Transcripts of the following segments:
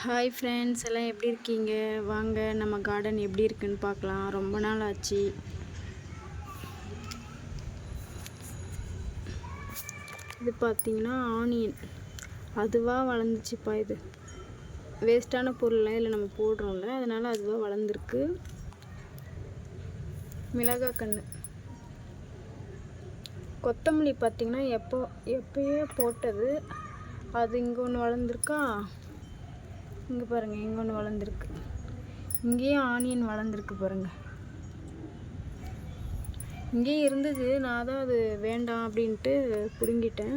Hi friends எல்லாம் எப்படி இருக்கீங்க? வாங்க நம்ம கார்டன் எப்படி இருக்குன்னு பார்க்கலாம். ரொம்ப நாள் ஆச்சு. இது பார்த்தீங்கன்னா ஆனியன் அதுவாக வளர்ந்துச்சுப்பா இது. வேஸ்ட்டான பொருள்லாம் இதில் நம்ம போடுறோம்ல அதனால் அதுவாக வளர்ந்துருக்கு. மிளகாய் கன்று கொத்தமல்லி பார்த்தீங்கன்னா எப்போ எப்பயே போட்டது. அது இங்கே ஒன்று வளர்ந்துருக்கா? இங்கே பாருங்கள் இங்கே ஒன்று வளர்ந்துருக்கு. இங்கேயும் ஆனியன் வளர்ந்துருக்கு பாருங்கள் இங்கேயும் இருந்தது நான் தான் அது வேண்டாம் அப்படின்ட்டு பிடுங்கிட்டேன்.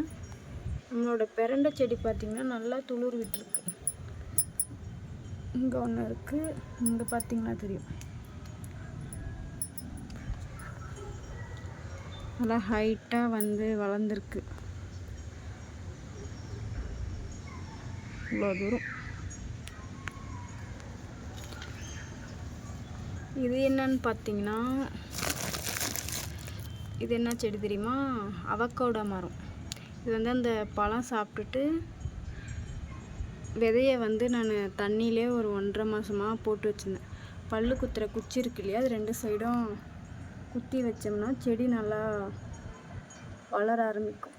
நம்மளோட பிறண்ட செடி பார்த்திங்கன்னா நல்லா துளிர் விட்டுருக்கு. இங்கே ஒன்று இருக்குது இங்கே பார்த்தீங்கன்னா தெரியும். நல்லா ஹைட்டாக வந்து வளர்ந்துருக்கு. இவ்வளோ தூரம். இது என்னன்னு பார்த்தீங்கன்னா இது என்ன செடி தெரியுமா? அவக்கோடா மரம். இது வந்து அந்த பழம் சாப்பிட்டுட்டு விதையை வந்து நான் தண்ணியிலே ஒரு ஒன்றரை மாதமாக போட்டு வச்சுருந்தேன். பல்லு குத்துற குச்சி இருக்கு இல்லையா? அது ரெண்டு சைடும் குத்தி வச்சோம்னா செடி நல்லா வளர ஆரம்பிக்கும்.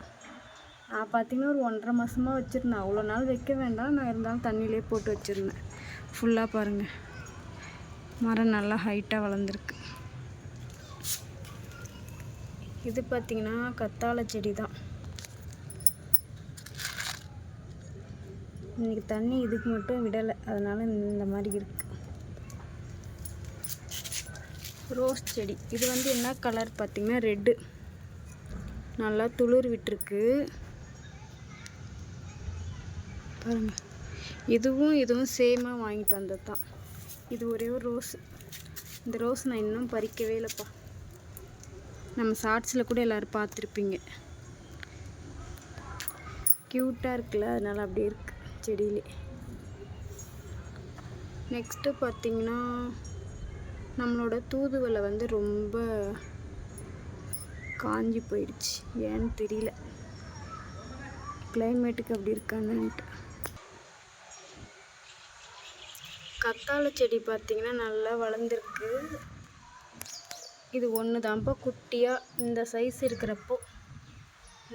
நான் பார்த்தீங்கன்னா ஒரு ஒன்றரை மாதமாக வச்சுருந்தேன். அவ்வளோ நாள் வைக்க வேண்டாம். நான் இருந்தாலும் தண்ணியிலே போட்டு வச்சுருந்தேன். ஃபுல்லாக பாருங்கள் மரம் நல்லா ஹைட்டாக வளர்ந்துருக்கு. இது பார்த்திங்கன்னா கத்தாழை செடி தான் இன்றைக்கி தண்ணி இதுக்கு மட்டும் விடலை அதனால் இந்த மாதிரி இருக்குது ரோஸ் செடி. இது வந்து என்ன கலர் பார்த்திங்கன்னா ரெட்டு நல்லா துளிர் விட்டுருக்கு. பாருங்கள் இதுவும் இதுவும் சேமாக வாங்கிட்டு வந்தது தான் இது ஒரே ஒரு ரோஸ். இந்த ரோஸ் நான் இன்னும் பறிக்கவே இல்லைப்பா. நம்ம ஷார்ட்ஸில் கூட எல்லோரும் பார்த்துருப்பீங்க. க்யூட்டாக இருக்குல்ல அதனால் அப்படியே இருக்கு செடியிலே. நெக்ஸ்ட்டு பார்த்திங்கன்னா நம்மளோட தூதுவலை வந்து ரொம்ப காஞ்சி போயிடுச்சு. ஏன்னு தெரியல. கிளைமேட்டுக்கு அப்படி இருக்கான்னு கத்தாழை செடி பார்த்திங்கன்னா நல்லா வளர்ந்துருக்கு. இது ஒன்று தான்ப்பா குட்டியாக இந்த சைஸ் இருக்கிறப்போ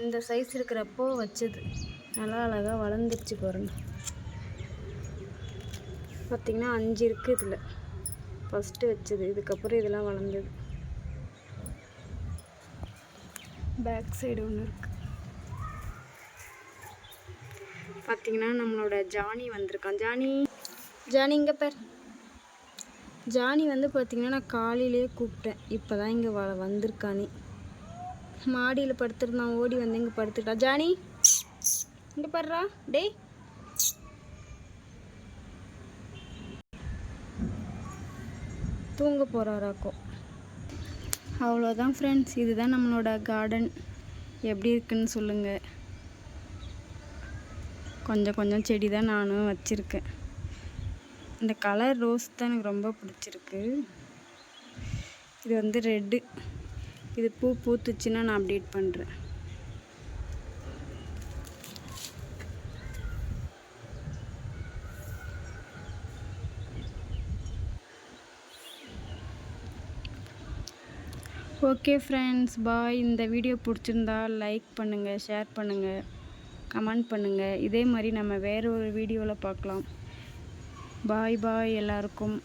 இந்த சைஸ் இருக்கிறப்போ வச்சது. நல்லா அழகாக வளர்ந்துருச்சு பாருங்க. பார்த்திங்கன்னா அஞ்சு இருக்குது இதில். ஃபஸ்ட்டு வச்சது இதுக்கப்புறம் இதெல்லாம் வளர்ந்தது. பேக் சைடு ஒன்று இருக்குது பார்த்திங்கன்னா நம்மளோட ஜானி வந்திருக்கான். ஜானி! ஜானி இங்கே பேர். ஜானி வந்து பார்த்திங்கன்னா நான் காலையிலேயே கூப்பிட்டேன். இப்போ தான் இங்கே வ வந்திருக்கானே. மாடியில் படுத்துருந்தான் ஓடி வந்து இங்கே படுத்துக்கிட்டான் ஜானி இங்கே பாடுறா டேய். தூங்க போகிறாராக்கோ அவ்வளோதான் ஃப்ரெண்ட்ஸ் இதுதான் நம்மளோட கார்டன் எப்படி இருக்குன்னு சொல்லுங்கள் கொஞ்சம் கொஞ்சம் செடி தான் நானும் வச்சுருக்கேன். இந்த கலர் ரோஸ் தான் எனக்கு ரொம்ப பிடிச்சிருக்கு. இது வந்து ரெட்டு இது பூ பூத்துச்சுன்னா நான் அப்டேட் பண்ணுறேன் ஓகே ஃப்ரெண்ட்ஸ் பாய். இந்த வீடியோ பிடிச்சிருந்தா லைக் பண்ணுங்கள் ஷேர் பண்ணுங்கள் கமெண்ட் பண்ணுங்கள் இதே மாதிரி நம்ம வேறு ஒரு வீடியோவில் பார்க்கலாம். பாய் பாய் எல்லாருக்கும்.